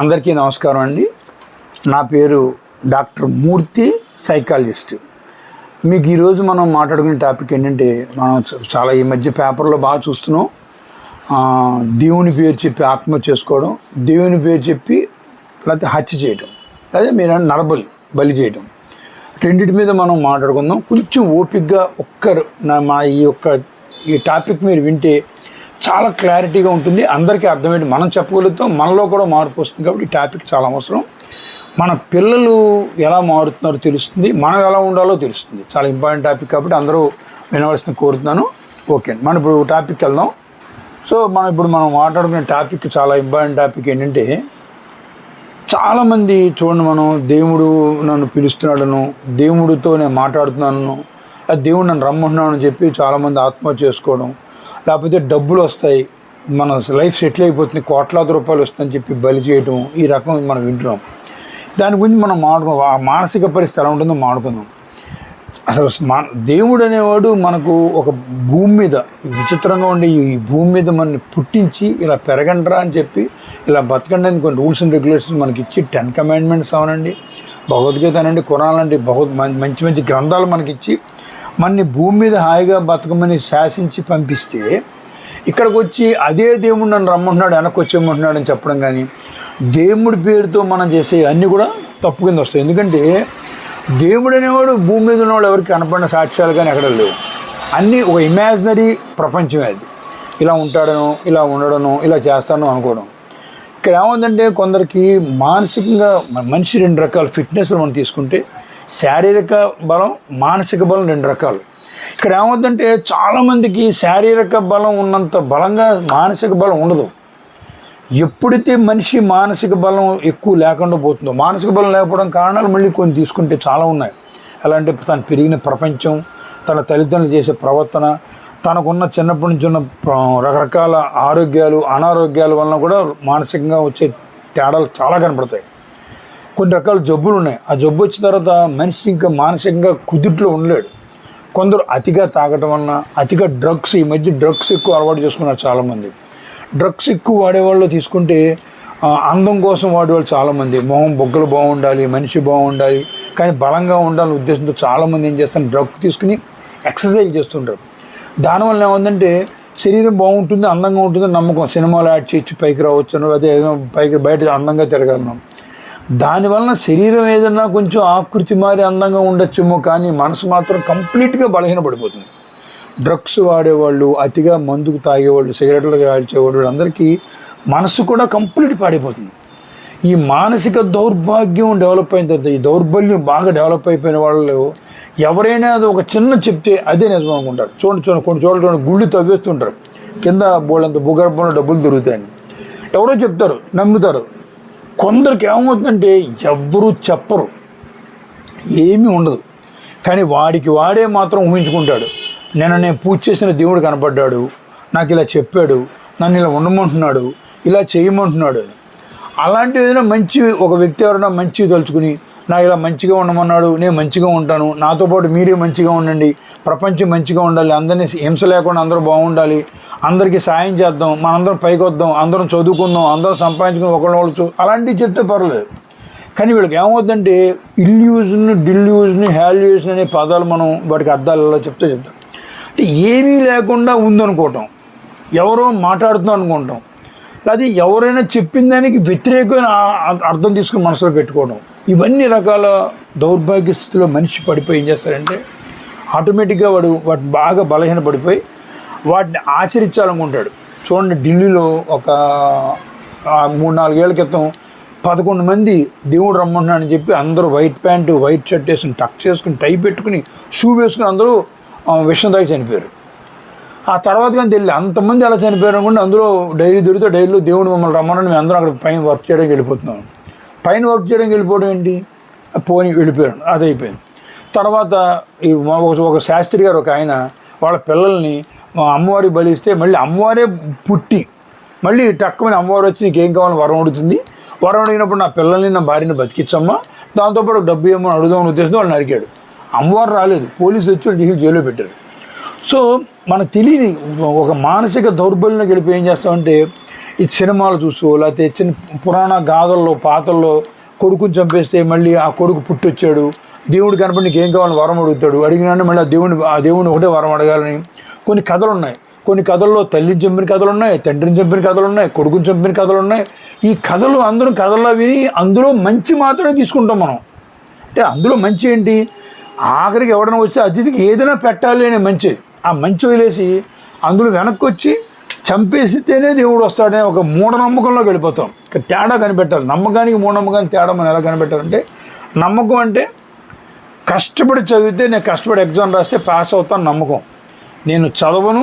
అందరికీ నమస్కారం అండి. నా పేరు డాక్టర్ మూర్తి సైకాలజిస్ట్. మీకు ఈరోజు మనం మాట్లాడుకునే టాపిక్ ఏంటంటే మనం చాలా ఈ మధ్య పేపర్లో బాగా చూస్తున్నాం. దేవుని పేరు చెప్పి ఆత్మ చేసుకోవడం దేవుని పేరు చెప్పి లేకపోతే హత్య చేయడం లేదా మీరు నరబలి బలి చేయడం. రెండింటి మీద మనం మాట్లాడుకుందాం. కొంచెం ఓపిక్గా ఒక్కరు నా మా ఈ యొక్క ఈ టాపిక్ మీరు వింటే చాలా క్లారిటీగా ఉంటుంది. అందరికీ అర్థమైంది మనం చెప్పగలుగుతాం మనలో కూడా మార్పు వస్తుంది కాబట్టి ఈ టాపిక్ చాలా అవసరం. మన పిల్లలు ఎలా మారుతున్నారో తెలుస్తుంది మనం ఎలా ఉండాలో తెలుస్తుంది. చాలా ఇంపార్టెంట్ టాపిక్ కాబట్టి అందరూ వినవలసిన కోరుతున్నాను. ఓకే మనం ఇప్పుడు టాపిక్ వెళ్దాం. సో మనం ఇప్పుడు మనం మాట్లాడుకునే టాపిక్ చాలా ఇంపార్టెంట్ టాపిక్ ఏంటంటే చాలామంది చూడండి మనం దేవుడు నన్ను పిలుస్తున్నాడను దేవుడితో నేను మాట్లాడుతున్నాను ఆ దేవుడు నన్ను రమ్మంటున్నాను అని చెప్పి చాలామంది ఆత్మహత్య చేసుకోవడం లేకపోతే డబ్బులు వస్తాయి. మన లైఫ్ సెటిల్ అయిపోతుంది. కోట్లాది రూపాయలు వస్తుందని చెప్పి బలి చేయటం ఈ రకం మనం వింటున్నాం. దాని గురించి మనం మాడుకున్నాం ఆ మానసిక పరిస్థితి ఎలా ఉంటుందో మాడుకుందాం. అసలు మా దేవుడు అనేవాడు మనకు ఒక భూమి మీద విచిత్రంగా ఉండే ఈ భూమి మీద మనని పుట్టించి ఇలా పెరగండ్రా అని చెప్పి ఇలా బతకండి అని కొన్ని రూల్స్ అండ్ రెగ్యులేషన్స్ మనకి ఇచ్చి టెన్ కమాండ్మెంట్స్ అవనండి భగవద్గీత అనండి కురాలండి భగవద్ మంచి మంచి గ్రంథాలు మనకిచ్చి మనని భూమి మీద హాయిగా బతకమని శాసించి పంపిస్తే ఇక్కడికి వచ్చి అదే దేవుడు నన్ను రమ్మంటున్నాడు వెనక్కి వచ్చేయమంటున్నాడు అని చెప్పడం కానీ దేవుడి పేరుతో మనం చేసే అన్నీ కూడా తప్పు కింద వస్తాయి. ఎందుకంటే దేవుడు అనేవాడు భూమి మీద ఉన్నవాడు ఎవరికి కనపడిన సాక్ష్యాలు కానీ ఎక్కడ లేవు. అన్నీ ఒక ఇమాజినరీ ప్రపంచమే అది. ఇలా ఉంటాడను ఇలా ఉండడను ఇలా చేస్తాను అనుకోవడం. ఇక్కడ ఏముందంటే కొందరికి మానసికంగా మనిషి రెండు రకాల ఫిట్నెస్ మనం తీసుకుంటే శారీరక బలం మానసిక బలం రెండు రకాలు. ఇక్కడ ఏమవుతుందంటే చాలామందికి శారీరక బలం ఉన్నంత బలంగా మానసిక బలం ఉండదు. ఎప్పుడైతే మనిషి మానసిక బలం ఎక్కువ లేకుండా పోతుందో మానసిక బలం లేకపోవడం కారణాలు మళ్ళీ కొన్ని తీసుకుంటే చాలా ఉన్నాయి. ఎలా అంటే తను పెరిగిన ప్రపంచం తన తల్లిదండ్రులు చేసే ప్రవర్తన తనకున్న చిన్నప్పటి నుంచి ఉన్న రకరకాల ఆరోగ్యాలు అనారోగ్యాల వలన కూడా మానసికంగా వచ్చే తేడాలు చాలా కనపడతాయి. కొన్ని రకాల జబ్బులు ఉన్నాయి. ఆ జబ్బు వచ్చిన తర్వాత మనిషి ఇంకా మానసికంగా కుదుట్లో ఉండలేడు. కొందరు అతిగా తాగటం వలన అతిగా డ్రగ్స్ ఈ మధ్య డ్రగ్స్ ఎక్కువ అలవాటు చేసుకున్నారు చాలామంది. డ్రగ్స్ ఎక్కువ వాడేవాళ్ళు తీసుకుంటే అందం కోసం వాడేవాళ్ళు చాలామంది. మొహం బొగ్గలు బాగుండాలి మనిషి బాగుండాలి కానీ బలంగా ఉండాలని ఉద్దేశంతో చాలామంది ఏం చేస్తారు? డ్రగ్ తీసుకుని ఎక్సర్సైజ్ చేస్తుంటారు. దానివల్ల ఏముందంటే శరీరం బాగుంటుంది అందంగా ఉంటుంది నమ్మకం. సినిమాలు యాడ్ చేయొచ్చు పైకి రావచ్చు లేకపోతే ఏదైనా పైకి బయట అందంగా తిరగలను దానివలన శరీరం ఏదన్నా కొంచెం ఆకృతి మారి అందంగా ఉండొచ్చేమో కానీ మనసు మాత్రం కంప్లీట్గా బలహీనపడిపోతుంది. డ్రగ్స్ వాడేవాళ్ళు అతిగా మందుకు తాగేవాళ్ళు సిగరెట్లు కాల్చేవాళ్ళు అందరికీ మనసు కూడా కంప్లీట్ పాడైపోతుంది. ఈ మానసిక దౌర్భాగ్యం డెవలప్ అయిన తర్వాత ఈ దౌర్బల్యం బాగా డెవలప్ అయిపోయిన వాళ్ళు ఎవరైనా అది ఒక చిన్న చెప్తే అదే నిజం అనుకుంటారు. చూడండి చూడండి కొన్ని చోట్ల చూడండి గుళ్ళు తవ్వేస్తుంటారు. కింద బోళ్ళంత భూగర్భంలో డబ్బులు దొరుకుతాయని. ఎవరో చెప్తారు నమ్ముతారు. కొందరికి ఏమవుతుందంటే ఎవ్వరూ చెప్పరు. ఏమీ ఉండదు. కానీ వాడికి వాడే మాత్రం ఊహించుకుంటాడు. నిన్న నేను పూజ చేసిన దేవుడు కనపడ్డాడు. నాకు ఇలా చెప్పాడు. నన్ను ఇలా ఉండమంటున్నాడు. ఇలా చేయమంటున్నాడు అని. అలాంటి ఏదైనా మంచి ఒక వ్యక్తి ఎవరైనా మంచి తలుచుకుని నాకు ఇలా మంచిగా ఉండమన్నాడు నేను మంచిగా ఉంటాను. నాతో పాటు మీరే మంచిగా ఉండండి. ప్రపంచం మంచిగా ఉండాలి. అందరినీ హింస లేకుండా అందరూ బాగుండాలి. అందరికీ సాయం చేద్దాం. మనందరం పైకి వద్దాం. అందరం చదువుకుందాం. అందరం సంపాదించుకుని ఒకళ్ళు అలాంటివి చెప్తే పర్వాలేదు కానీ వీళ్ళకి ఏమవుతుందంటే ఇల్యూజన్ డిల్యూజన్ హ్యాల్యూజన్ అనే పదాలు మనం వాటికి అర్థాలలో చెప్తే చెప్తాం. అంటే ఏమీ లేకుండా ఉందనుకోవటం. ఎవరో మాట్లాడుతున్నాం అనుకుంటాం. అది ఎవరైనా చెప్పిన దానికి వ్యతిరేకమైన అర్థం తీసుకుని మనసులో పెట్టుకోవడం. ఇవన్నీ రకాల దౌర్భాగ్య స్థితిలో మనిషి పడిపోయి ఏం చేస్తారంటే ఆటోమేటిక్గా వాడు వాటి బాగా బలహీన పడిపోయి వాటిని ఆచరించాలనుకుంటాడు. చూడండి ఢిల్లీలో ఒక మూడు నాలుగేళ్ళ క్రితం పదకొండు మంది దేవుడు రమ్మంటున్నాడని చెప్పి అందరూ వైట్ ప్యాంటు వైట్ షర్ట్ వేసుకుని టక్ చేసుకుని టై పెట్టుకుని షూ వేసుకుని అందరూ విషం తాగి చనిపోయారు. ఆ తర్వాత కానీ తెలియదు అంతమంది అలా చనిపోయారు అనుకుంటే అందులో డైరీ దొరికితే డైరీలో దేవుడు మమ్మల్ని రమ్మని మేము అందరం అక్కడ పైన వర్క్ చేయడానికి వెళ్ళిపోతున్నాం. పైన వర్క్ చేయడానికి వెళ్ళిపోవడం ఏంటి? ఆ పోని అది అయిపోయింది. తర్వాత ఈ మా- ఒక- ఒక శాస్త్రి గారు ఒక ఆయన వాళ్ళ పిల్లల్ని మా అమ్మవారికి బలిస్తే మళ్ళీ అమ్మవారే పుట్టి మళ్ళీ టక్కుమని అమ్మవారు వచ్చి నీకు ఏం కావాలని వరం అడుగుతుంది. వరం అడిగినప్పుడు నా పిల్లల్ని నా భార్యని బతికించమ్మా దాంతోపాటు డబ్బు ఏమో అడుగుదామని ఉద్దేశంతో వాళ్ళు నరికాడు అమ్మవారు రాలేదు. పోలీసు వచ్చి వాళ్ళు తీసి జైల్లో పెట్టారు. సో మనకు తెలియని ఒక మానసిక దౌర్బల్యం గడిపి ఏం చేస్తామంటే ఈ సినిమాలు చూసుకో లేకపోతే చిన్న పురాణ గాథల్లో పాతల్లో కొడుకుని చంపేస్తే మళ్ళీ ఆ కొడుకు పుట్టొచ్చాడు. దేవుడు కనపడి నీకు ఏం కావాలని వరం అడుగుతాడు. అడిగినా మళ్ళీ ఆ దేవుని ఆ దేవుని ఒకటే వరం అడగాలని. కొన్ని కథలు ఉన్నాయి. కొన్ని కథల్లో తల్లిని చంపిన కథలు ఉన్నాయి తండ్రిని చంపిన కథలు ఉన్నాయి కొడుకుని చంపిన కథలు ఉన్నాయి. ఈ కథలు అందరూ కథల్లో విని అందులో మంచి మాత్రమే తీసుకుంటాం మనం. అంటే అందులో మంచి ఏంటి? ఆఖరికి ఎవడైనా వచ్చి అతిథికి ఏదైనా పెట్టాలి అనే మంచి. ఆ మంచి వదిలేసి అందులో వెనక్కి వచ్చి చంపేసితేనే దేవుడు వస్తాడనే ఒక మూఢనమ్మకంలోకి వెళ్ళిపోతాం. ఇక్కడ తేడా కనిపెట్టాలి. నమ్మకానికి మూఢనమ్మకానికి తేడా మనం ఎలా కనిపెట్టాలంటే నమ్మకం అంటే కష్టపడి చదివితే నేను కష్టపడి ఎగ్జామ్ రాస్తే పాస్ అవుతాను నమ్మకం. నేను చదవను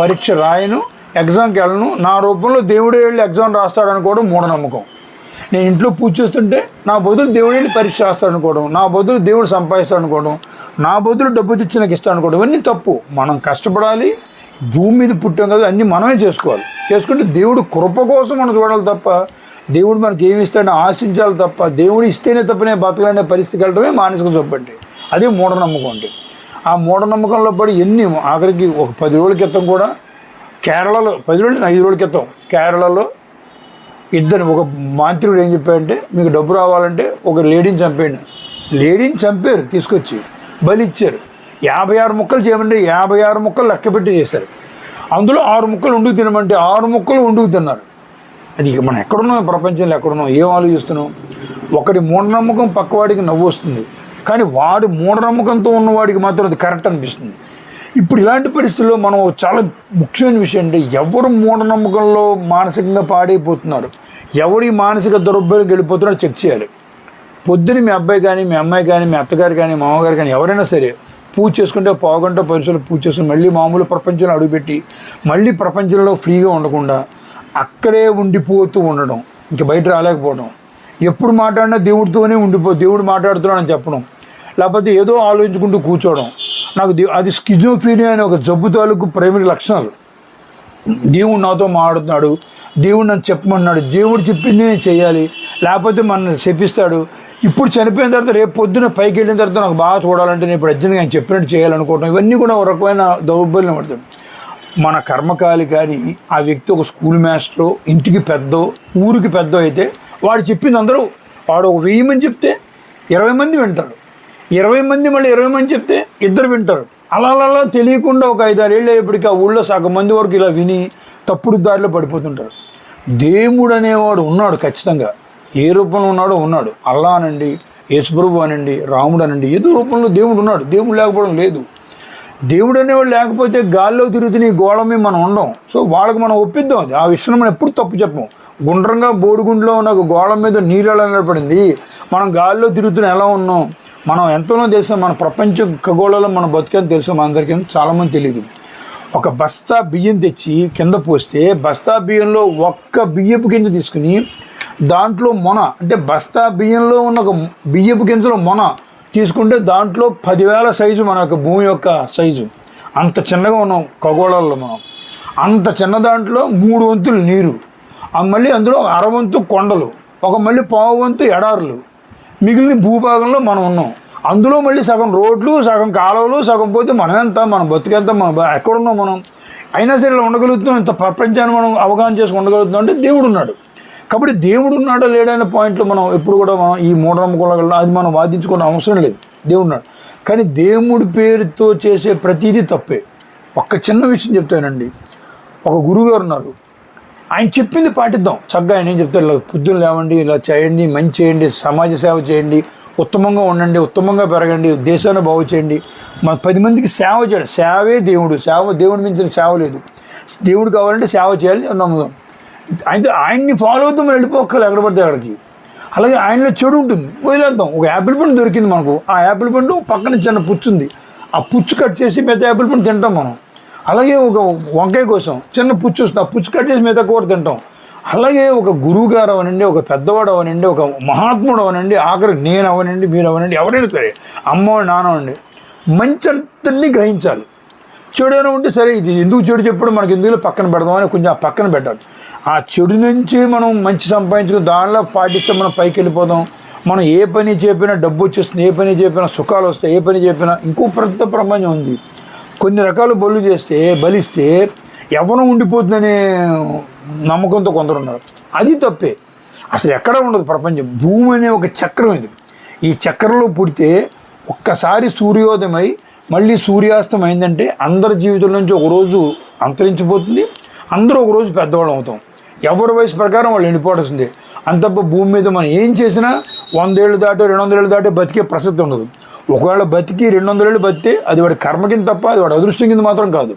పరీక్ష రాయను ఎగ్జామ్కి వెళ్ళను నా రూపంలో దేవుడే వెళ్ళి ఎగ్జామ్ రాస్తాడు అనుకోవడం మూఢనమ్మకం. నేను ఇంట్లో పూజ చేస్తుంటే నా బదులు దేవుడు వెళ్ళి పరీక్ష రాస్తాడు అనుకోవడం నా బదులు దేవుడు సంపాదిస్తాడు అనుకోవడం నా బదులు డబ్బు తెచ్చి నాకు ఇస్తాను అనుకోవడం. ఇవన్నీ తప్పు. మనం కష్టపడాలి. భూమి మీద పుట్టాం కదా అన్నీ మనమే చేసుకోవాలి. చేసుకుంటే దేవుడు కృప కోసం మనం చూడాలి తప్ప దేవుడు మనకి ఏమి ఇస్తాడని ఆశించాలి తప్ప దేవుడు ఇస్తేనే తప్పనే బతకలనే పరిస్థితికి వెళ్ళడమే మానసిక జబ్బు అదే మూఢనమ్మకం అంటే ఆ మూఢనమ్మకంలో పడి ఎన్ని ఆఖరికి ఒక పది రోజుల క్రితం కూడా కేరళలో పది రోజులు ఐదు రోజుల క్రితం కేరళలో ఇద్దరు ఒక మాంత్రికుడు ఏం చెప్పాడంటే మీకు డబ్బు రావాలంటే ఒక లేడీని చంపేయండి. లేడీని చంపారు తీసుకొచ్చి. బలిచ్చారు. యాభై ఆరు ముక్కలు చేయమంటే యాభై ఆరు ముక్కలు లెక్కపెట్టి చేశారు. అందులో ఆరు ముక్కలు వండుకు తినమంటే ఆరు ముక్కలు వండుకు తిన్నారు. అది ఇక మనం ఎక్కడున్నాం ప్రపంచంలో ఎక్కడున్నాం ఏం ఆలోచిస్తున్నాం? ఒకటి మూఢనమ్మకం పక్కవాడికి నవ్వు వస్తుంది. కానీ వాడి మూఢనమ్మకంతో ఉన్నవాడికి మాత్రం అది కరెక్ట్ అనిపిస్తుంది. ఇప్పుడు ఇలాంటి పరిస్థితుల్లో మనం చాలా ముఖ్యమైన విషయం అంటే ఎవరు మూఢనమ్మకంలో మానసికంగా పాడైపోతున్నారు? ఎవరి మానసిక దౌర్బల్యం వెళ్ళిపోతున్నారో చెక్ చేయాలి. పొద్దున మీ అబ్బాయి కానీ మీ అమ్మాయి కానీ మీ అత్తగారు కానీ మామగారు కానీ ఎవరైనా సరే పూజ చేసుకుంటే పావుగంట పరిసరాలు పూజ చేసుకుని మళ్ళీ మామూలు ప్రపంచంలో అడుగుపెట్టి మళ్ళీ ప్రపంచంలో ఫ్రీగా ఉండకుండా అక్కడే ఉండిపోతూ ఉండడం ఇంక బయట రాలేకపోవడం. ఎప్పుడు మాట్లాడినా దేవుడితోనే ఉండిపో దేవుడు మాట్లాడుతున్నాడని చెప్పడం. లేకపోతే ఏదో ఆలోచించుకుంటూ కూర్చోవడం. నాకు దే- అది స్కిజోఫీనియా అనే ఒక జబ్బు తాలూకు ప్రైమరీ లక్షణాలు. దేవుడు నాతో మాట్లాడుతున్నాడు దేవుడు నన్ను చెప్పమన్నాడు దేవుడు చెప్పింది నేను చేయాలి లేకపోతే మన శపిస్తాడు ఇప్పుడు చనిపోయిన తర్వాత రేపు పొద్దున పైకి వెళ్ళిన తర్వాత నాకు బాగా చూడాలంటే నేను ఇప్పుడు అర్జున్ ఆయన చెప్పినట్టు చేయాలనుకోవటం ఇవన్నీ కూడా ఒక రకమైన దౌర్బల్యం పడుతుంది మన కర్మకాలి కానీ ఆ వ్యక్తి ఒక స్కూల్ మాస్టరో ఇంటికి పెద్దో ఊరికి పెద్దో అయితే వాడు చెప్పింది అందరూ వాడు ఒక వెయ్యి మంది చెప్తే ఇరవై మంది వింటారు. ఇరవై మంది మళ్ళీ ఇరవై మంది చెప్తే ఇద్దరు వింటారు. అలా అలా అలా తెలియకుండా ఒక ఐదారేళ్ళు అయ్యేప్పటికీ ఆ ఊళ్ళో సగం మంది వరకు ఇలా విని తప్పుడు దారిలో పడిపోతుంటారు. దేవుడు అనేవాడు ఉన్నాడు ఖచ్చితంగా. ఏ రూపంలో ఉన్నాడో ఉన్నాడు. అల్లా అనండి యేసుప్రభు అనండి రాముడు అనండి ఏదో రూపంలో దేవుడు ఉన్నాడు. దేవుడు లేకపోవడం లేదు. దేవుడు అనేవాడు లేకపోతే గాల్లో తిరుగుతున్న ఈ గోడ మీద మనం ఉండం. సో వాళ్ళకి మనం ఒప్పిద్దాం అది. ఆ విషయం మనం ఎప్పుడు తప్పు చెప్పం. గుండ్రంగా బోడిగుండ్లో ఉన్న ఒక గోడ మీద నీళ్ళు ఎలా నిలబడింది? మనం గాల్లో తిరుగుతున్న ఎలా ఉన్నాం? మనం ఎంతనో తెలుసు మన ప్రపంచ ఖగోళంలో మనం బతికని తెలుసు మనందరికీ చాలామంది తెలియదు ఒక బస్తా బియ్యం తెచ్చి కింద పోస్తే బస్తా బియ్యంలో ఒక్క బియ్యపు గింజ తీసుకుని దాంట్లో మొన అంటే బస్తా బియ్యంలో ఉన్న ఒక బియ్యపు గింజలో మొన తీసుకుంటే దాంట్లో పదివేల సైజు మన యొక్క భూమి యొక్క సైజు. అంత చిన్నగా ఉన్నాం ఖగోళాల్లో మనం. అంత చిన్న దాంట్లో మూడు వంతులు నీరు. మళ్ళీ అందులో అరవంతు కొండలు ఒక మళ్ళీ పావు వంతు ఎడారులు. మిగిలిన భూభాగంలో మనం ఉన్నాం. అందులో మళ్ళీ సగం రోడ్లు సగం కాలువలు సగం పోతే మనం ఎంత మన బతికెంత మనం ఎక్కడున్నాం మనం? అయినా సరే ఇలా ఉండగలుగుతున్నాం ఇంత ప్రపంచాన్ని మనం అవగాహన చేసుకు ఉండగలుగుతున్నాం అంటే దేవుడు ఉన్నాడు. కాబట్టి దేవుడు ఉన్నాడో లేడనే పాయింట్లో మనం ఎప్పుడు కూడా మనం ఈ మూఢనమ్మకంలో అది మనం వాదించుకోవడం అవసరం లేదు. దేవుడు ఉన్నాడు కానీ దేవుడి పేరుతో చేసే ప్రతిదీ తప్పే. ఒక్క చిన్న విషయం చెప్తానండి. ఒక గురువుగారు ఉన్నారు. ఆయన చెప్పింది పాటిద్దాం. చక్కగా ఆయన ఏం చెప్తారు? ఇలా పొద్దున్న లేవండి ఇలా చేయండి మంచి చేయండి సమాజ సేవ చేయండి ఉత్తమంగా ఉండండి ఉత్తమంగా పెరగండి దేశాన్ని బాగు చేయండి. మన పది మందికి సేవ చేయండి సేవే దేవుడు. సేవ దేవుడి మించిన సేవ లేదు. దేవుడు కావాలంటే సేవ చేయాలి నమ్ముదాం. అయితే ఆయన్ని ఫాలో అవుతాం మనం వెళ్ళిపోక్కలు ఎక్కడ పడితే అక్కడికి. అలాగే ఆయనలో చెడు ఉంటుంది. వదిలేద్దాం ఒక యాపిల్ పండు దొరికింది మనకు. ఆ యాపిల్ పండు పక్కన చిన్న పుచ్చు ఉంది. ఆ పుచ్చు కట్ చేసి మిగతా యాపిల్ పండు తింటాం మనం. అలాగే ఒక వంకాయ కోసం చిన్న పుచ్చు వస్తుంది. ఆ పుచ్చు కట్ చేసి మిగతా కూర తింటాం. అలాగే ఒక గురువు గారు అవనండి ఒక పెద్దవాడు అవనండి ఒక మహాత్ముడు అవనండి ఆఖరి నేను అవనండి మీరు అవనండి ఎవరైనా సరే అమ్మ నాన్న అవండి మంచి అంతని గ్రహించాలి. చెడు ఏమైనా ఉంటే సరే ఇది ఎందుకు చెడు చెప్పడం మనకి ఎందుకు పక్కన పెడదాం అని కొంచెం ఆ పక్కన పెట్టాలి. ఆ చెడు నుంచి మనం మంచి సంపాదించుకుని దానిలో పాటిస్తే మనం పైకి వెళ్ళిపోదాం. మనం ఏ పని చెప్పినా డబ్బు వచ్చేస్తుంది ఏ పని చెప్పినా సుఖాలు వస్తాయి ఏ పని చెప్పినా ఇంకో పెద్ద ప్రపంచం ఉంది. కొన్ని రకాల బలు చేస్తే బలిస్తే ఎవరు ఉండిపోతుందనే నమ్మకంతో కొందరు ఉన్నారు. అది తప్పే. అసలు ఎక్కడ ఉండదు ప్రపంచం. భూమి అనే ఒక చక్రం ఇది. ఈ చక్రంలో పుడితే ఒక్కసారి సూర్యోదయమై మళ్ళీ సూర్యాస్తం అయిందంటే అందరి జీవితం నుంచి ఒకరోజు అంతరించిపోతుంది. అందరూ ఒక రోజు పెద్దవాళ్ళం అవుతాం. ఎవరి వయసు ప్రకారం వాళ్ళు ఎండిపోవాల్సిందే అంతప్ప భూమి మీద మనం ఏం చేసినా వందేళ్ళు దాటో రెండు వందలేళ్ళు దాటో బతికే ప్రసక్తి ఉండదు. ఒకవేళ బతికి రెండు వందలేళ్ళు బతితే అది వాడి కర్మ కింద తప్ప అది వాడి అదృష్టం కింద మాత్రం కాదు.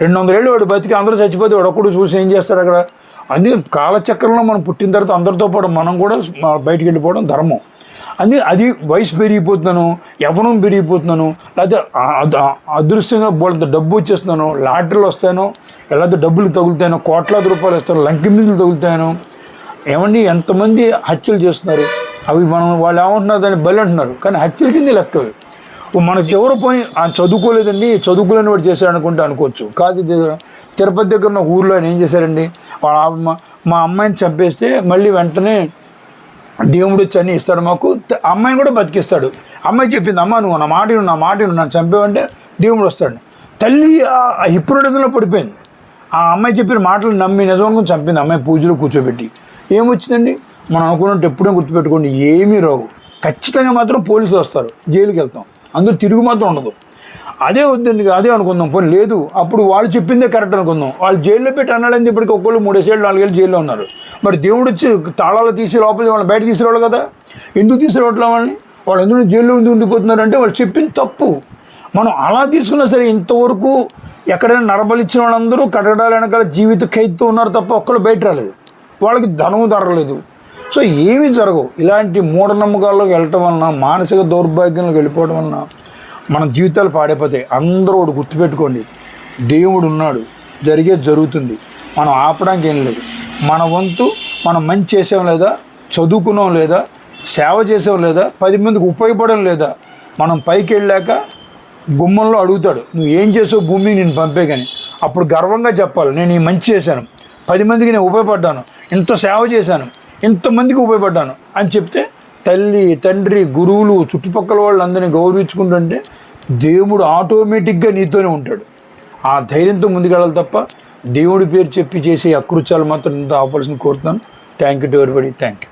రెండు వందలేళ్ళు వాడు బతికి అందరూ చచ్చిపోతే వాడు ఒక్కడు చూసి ఏం చేస్తాడు అక్కడ? అందుకే కాలచక్రంలో మనం పుట్టిన తర్వాత అందరితో పాటు మనం కూడా బయటికి వెళ్ళిపోవడం ధర్మం. అది అది వయసు పెరిగిపోతున్నాను యవనం పెరిగిపోతున్నాను లేకపోతే అదృష్టంగా బోళ్ళంత డబ్బు వచ్చేస్తున్నాను లాటరీలు వస్తాను లేకపోతే డబ్బులు తగులుతాను కోట్లాది రూపాయలు వస్తాను లంకిమిదులు తగులుతాను ఏమండి ఎంతమంది హత్యలు చేస్తున్నారు? అవి మనం వాళ్ళు ఏమంటున్నారు? దాన్ని బలి అంటున్నారు. కానీ హత్యల కింద లెక్క మనకు ఎవరు పోని ఆ చదువుకోలేదండి చదువుకోలేని వాడు చేశాడు అనుకుంటే అనుకోవచ్చు. కాదు తిరుపతి దగ్గర ఉన్న ఊర్లో ఆయన ఏం చేశారండి? వాళ్ళ మా అమ్మాయిని చంపేస్తే మళ్ళీ వెంటనే దేవుడు వచ్చి ఇస్తాడు మాకు అమ్మాయిని కూడా బతికిస్తాడు. అమ్మాయి చెప్పింది అమ్మ నువ్వు నా మాట నా మాట నన్ను చంపేవంటే దేవుడు వస్తాడు. తల్లి ఆ హిప్రోడిజంలో పడిపోయింది. ఆ అమ్మాయి చెప్పిన మాటలు నమ్మి నిజం చంపింది అమ్మాయి పూజలో కూర్చోబెట్టి. ఏమొచ్చిందండి? మనం అనుకున్నట్టు ఎప్పుడూ గుర్తుపెట్టుకోండి ఏమీ రావు. ఖచ్చితంగా మాత్రం పోలీసులు వస్తారు జైలుకి వెళ్తాం అందులో తిరుగు మాత్రం ఉండదు. అదే వద్దండి అదే అనుకుందాం పోనీ లేదు అప్పుడు వాళ్ళు చెప్పిందే కరెక్ట్ అనుకుందాం. వాళ్ళు జైల్లో పెట్టి అన్నాడని ఇప్పటికి ఒక్కళ్ళు మూడేసేళ్ళు నాలుగేళ్ళు జైల్లో ఉన్నారు. మరి దేవుడు వచ్చి తాళాలు తీసి లోపల వాళ్ళని బయట తీసుకురావాలి కదా? ఎందుకు తీసుకురావట్లే వాళ్ళని? వాళ్ళు ఎందుకు జైల్లో ఉండి ఉండిపోతున్నారు అంటే వాళ్ళు చెప్పింది తప్పు. మనం అలా తీసుకున్నా సరే ఇంతవరకు ఎక్కడైనా నరబలిచ్చిన వాళ్ళందరూ కట్టడాల వెనకాల జీవిత ఖైదుతో ఉన్నారు తప్ప ఒక్కళ్ళు బయట రాలేదు. వాళ్ళకి ధనము ధరలేదు. సో ఏమీ జరగవు. ఇలాంటి మూఢనమ్మకాల్లోకి వెళ్ళటం వలన మానసిక దౌర్భాగ్యంలోకి వెళ్ళిపోవడం వలన మన జీవితాలు పాడైపోతాయి అందరూ ఒకటి గుర్తుపెట్టుకోండి. దేవుడు ఉన్నాడు జరిగేది జరుగుతుంది. మనం ఆపడానికి ఏం లేదు. మన వంతు మనం మంచి చేసాం లేదా చదువుకున్నాం లేదా సేవ చేసాం లేదా పది మందికి ఉపయోగపడడం లేదా మనం పైకి వెళ్ళాక గుమ్మంలో అడుగుతాడు నువ్వు ఏం చేసావు భూమిని నేను పంపే కానీ అప్పుడు గర్వంగా చెప్పాలి నేను ఈ మంచి చేశాను. పది మందికి నేను ఉపయోగపడ్డాను. ఇంత సేవ చేశాను. ఇంతమందికి ఉపయోగపడ్డాను. అని చెప్తే తల్లి తండ్రి గురువులు చుట్టుపక్కల వాళ్ళందరినీ గౌరవించుకుంటుంటే దేవుడు ఆటోమేటిక్గా నీతోనే ఉంటాడు. ఆ ధైర్యంతో ముందుకెళ్ళాలి తప్ప దేవుడి పేరు చెప్పి చేసే అకృత్యాలు మాత్రం ఇంత ఆపాల్సింది కోరుతాను thank you to everybody thank you